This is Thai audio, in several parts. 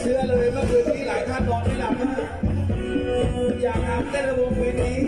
เชื่อเลยเมื่อคืนนี้หลายท่านนอนไม่หลับนะอยากทำเต้นระบบเวที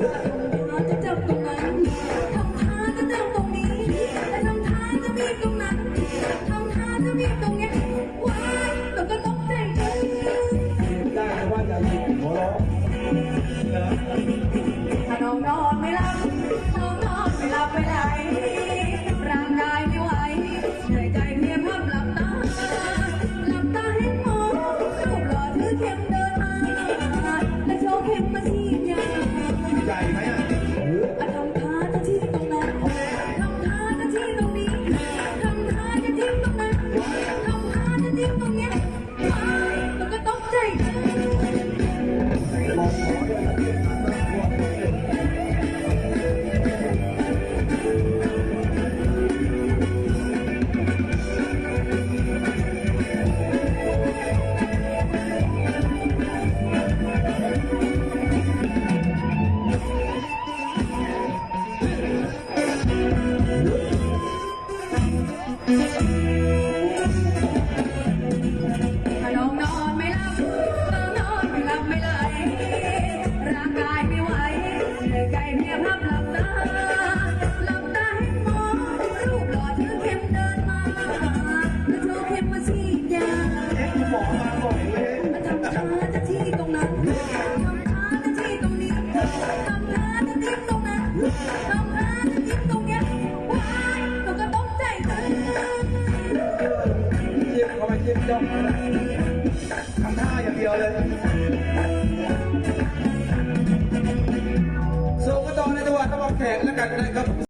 น้องจะจับตรงนั้นทำท่าจะจับตรงนี้แต่ทำท่าจะมีบตรงนั้นทำท่าจะมีบตรงนี้ viendo ni จ้องทำท่าอย่างเดียวเลยสูงกันต่อในจังหวัดตะวันแขกแล้วกันนะครับ